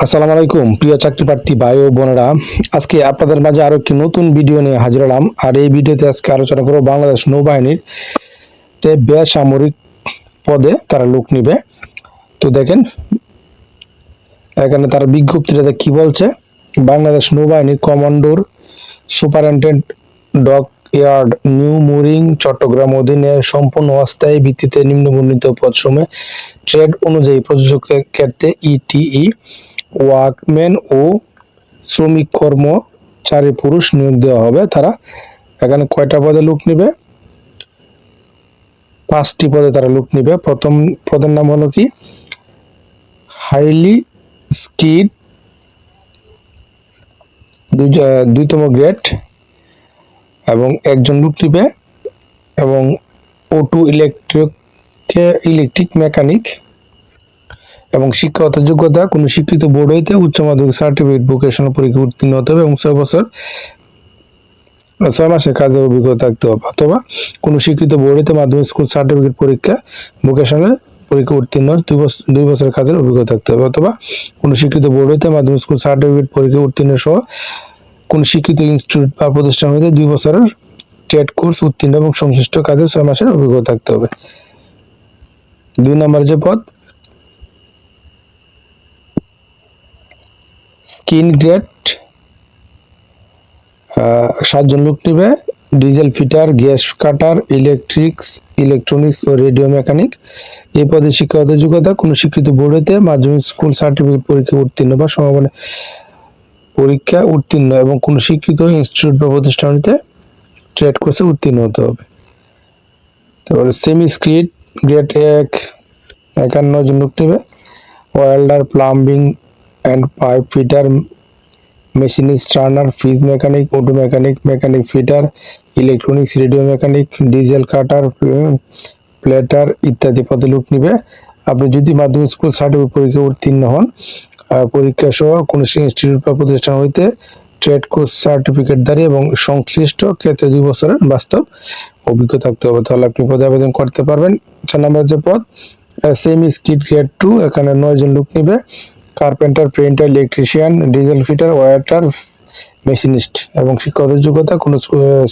আসসালামু আলাইকুম, প্রিয় চাকরি প্রার্থী ভাই ও বোনেরা। আজকে আপনাদের মাঝে আরও একটি নতুন ভিডিও নিয়ে হাজির হলাম। আর এই ভিডিওতে আজকে আলোচনা করব বাংলাদেশ নৌবাহিনীর বেসামরিক পদে তারা লোক নিবে। তো দেখেন, এখানে তার বিজ্ঞপ্তিটাতে কি বলছে? বাংলাদেশ নৌবাহিনীর commodore superintendent dock yard new mooring, Chattogram অধীনে সম্পূর্ণ অস্থায়ী ভিত্তিতে নিম্নবর্ণিত পদসমূহে ট্রেড অনুযায়ী প্রযোজকের ক্ষেত্রে ইটিই ওয়ার্কম্যান ও শ্রমিক কর্মচারী পুরুষ নিয়োগ দেওয়া হবে। তারা এখানে কয়টা পদে লোক নেবে? পাঁচটি পদে তারা লোক নেবে। প্রথম পদের নাম হলো কি? হাইলি স্কিড দুইতম গ্রেড এবং একজন লোক নিবে এবং ওটু ইলেকট্রিক ইলেকট্রিক মেকানিক এবং শিক্ষাগত যোগ্যতা, কোনো শিক্ষিত বোর্ড হইতে উচ্চ মাধ্যমিক সার্টিফিকেট ভোকেশনাল পরীক্ষা উত্তীর্ণ হতে হবে এবং ছয় বছর ছয় মাসের কাজের অভিজ্ঞতা থাকতে হবে। অথবা কোনো শিক্ষিত বোর্ড হইতে মাধ্যমিক স্কুল সার্টিফিকেট পরীক্ষা ভোকেশনাল পরীক্ষা উত্তীর্ণ দুই বছর দুই বছরের কাজের অভিজ্ঞতা থাকতে হবে। অথবা কোনো শিক্ষিত বোর্ড হইতে মাধ্যমিক স্কুল সার্টিফিকেট পরীক্ষা উত্তীর্ণ সহ কোন শিক্ষিত ইনস্টিটিউট বা প্রতিষ্ঠান হইতে দুই বছরের ট্রেড কোর্স উত্তীর্ণ এবং সংশ্লিষ্ট কাজে ছয় মাসের অভিজ্ঞতা থাকতে হবে। দুই নম্বর যে পদ স্কিন গ্রেড সাতজন লোক নিবে, diesel fitter, gas cutter electrics electronics ও রেডিও মেকানিক এই পদে শিক্ষাগত যোগ্যতা, কোনো স্বীকৃত বোর্ড হইতে মাধ্যমিক স্কুল সার্টিফিকেট পরীক্ষা উত্তীর্ণ বা সমাপনী পরীক্ষা উত্তীর্ণ এবং কোনো শিক্ষিত ইনস্টিটিউট বা প্রতিষ্ঠান হইতে ট্রেড কোর্সে উত্তীর্ণ হতে হবে। তারপরে সেমি স্ক্রিড গ্রেড এক, একান্ন জন লোক নেবে। Welder plumbing and pipe fitter machinist turner fees mechanic auto mechanic mechanic fitter electronics radio mechanic diesel cutter plater ইত্যাদি পদে লোক নিবে। আপনি যদি মাধ্যমিক স্কুল সার্টিফিকেট পরীক্ষা উত্তীর্ণ হন পরীক্ষা সহ কোনো ইনস্টিটিউট বা প্রতিষ্ঠান হইতে ট্রেড কোর্স সার্টিফিকেট দাঁড়িয়ে এবং সংশ্লিষ্ট ক্ষেত্রে দুই বছরের বাস্তব অভিজ্ঞতা থাকতে হবে। তাহলে আপনি পদে আবেদন করতে পারবেন। চার নম্বর যে পদ সেমি স্কিড গ্রেড টু এখানে নয় জন লোক নিবে। Carpenter painter electrician diesel fitter water machinist এবং শিক্ষকের যোগ্যতা কোনো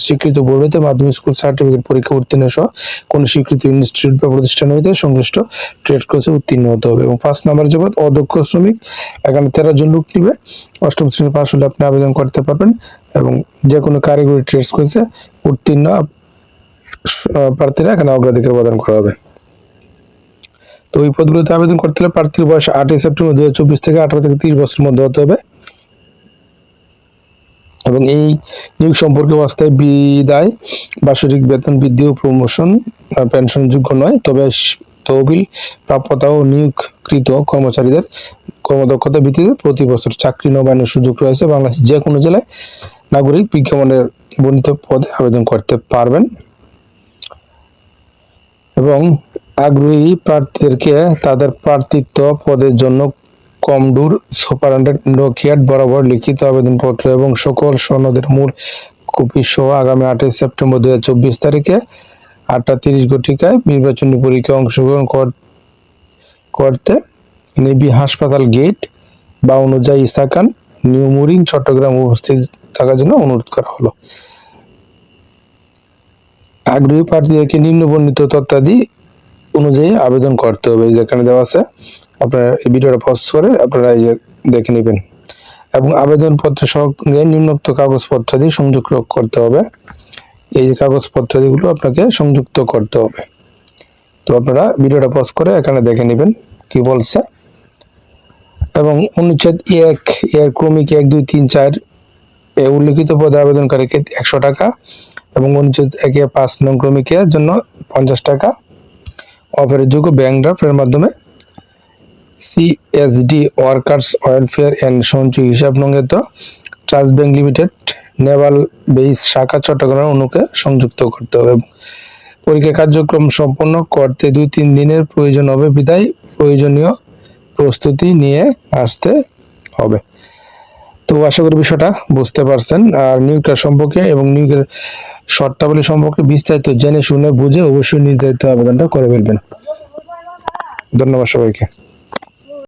স্বীকৃত বোর্ড হইতে মাধ্যমিক স্কুল সার্টিফিকেট পরীক্ষা উত্তীর্ণ সহ কোনো স্বীকৃত ইনস্টিটিউট বা প্রতিষ্ঠান হইতে সংশ্লিষ্ট ট্রেড কোর্সে উত্তীর্ণ হতে হবে এবং পাঁচ নম্বর জগৎ অদক্ষ শ্রমিক, এখানে তেরো জন লোক নিবে। অষ্টম শ্রেণি পাশ হলে আপনি আবেদন করতে পারবেন এবং যে কোনো কারিগরি ট্রেড কোর্সে উত্তীর্ণ প্রার্থীরা এখানে অগ্রাধিকার প্রদান করা হবে। তো ওই পদগুলোতে আবেদন করতে হলে প্রার্থীর বয়স আটই সেপ্টেম্বর চব্বিশ থেকে আঠারো থেকে তিরিশ বছরের মধ্যে হতে হবে। এবং এই নিয়োগ সম্পর্কে অস্থায়ী বিদায়, বার্ষিক বেতন বৃদ্ধি ও প্রমোশন পেনশন যোগ্য নয়, তবে তহবিল প্রাপ্যতা ও নিয়োগকৃত কর্মচারীদের কর্মদক্ষতা ভিত্তিতে প্রতি বছর চাকরি নবায়নের সুযোগ রয়েছে বাংলাদেশের যে কোনো জেলায় নাগরিক বিজ্ঞাপনের বর্ণিত পদে আবেদন করতে পারবেন। এবং আগ্রহী প্রার্থীদেরকে তাদের প্রার্থিত্ব পদের জন্য কমডুর সুপারিনটেন্ডেন্ট বরাবর লিখিত আবেদনপত্র এবং সকল সনদের মূল কপি সহ আগামী আটই সেপ্টেম্বর দু হাজার চব্বিশ তারিখে আটটা তিরিশ ঘটিকায় নির্বাচনী পরীক্ষায় অংশগ্রহণ কর- করতে নেবি হাসপাতাল গেট বা অনুযায়ী ইসাকান, নিউ মুরিং, চট্টগ্রাম উপস্থিত থাকার জন্য অনুরোধ করা হলো। আগ্রহী প্রার্থীদেরকে নিম্ন বর্ণিত তথ্যাদি অনুযায়ী আবেদন করতে হবে যেখানে দেওয়া আছে। আপনারা এই ভিডিওটা পজ করে আপনারা এই যে দেখে নেবেন। এবং আবেদনপত্র সঙ্গে নিম্নোক্ত কাগজপত্রাদি সংযুক্ত করতে হবে। এই যে কাগজপত্রাদিগুলো আপনাকে সংযুক্ত করতে হবে। তো আপনারা ভিডিওটা পজ করে এখানে দেখে নেবেন কি বলছে। এবং অনুচ্ছেদ এক, এর ক্রমিক এক, দুই, তিন, চার এ উল্লিখিত পদে আবেদনকারীকে একশো টাকা এবং অনুচ্ছেদ একে পাঁচ নং ক্রমিকের জন্য পঞ্চাশ টাকা। অফারের ব্যাংক ড্রাফটের মাধ্যমে সিএসডি ওয়ার্কার্স ওয়েলফেয়ার অ্যান্ড সঞ্চয় হিসাব নঙ্গিত trust bank limited naval base শাখা চট্টগ্রাম অনুকে সংযুক্ত করতে হবে। পরীক্ষা কার্যক্রম সম্পন্ন করতে দুই তিন দিনের প্রয়োজন হবে, বিদায় প্রয়োজনীয় প্রস্তুতি নিয়ে আসতে হবে। তো আশা করি বিষয়টা বুঝতে পারছেন। আর নিয়োগটা সম্পর্কে এবং নিয়োগের শর্তাবলী সম্পর্কে বিস্তারিত জেনে শুনে বুঝে অবশ্যই নির্ধারিত আবেদনটা করে ফেলবেন। ধন্যবাদ সবাইকে।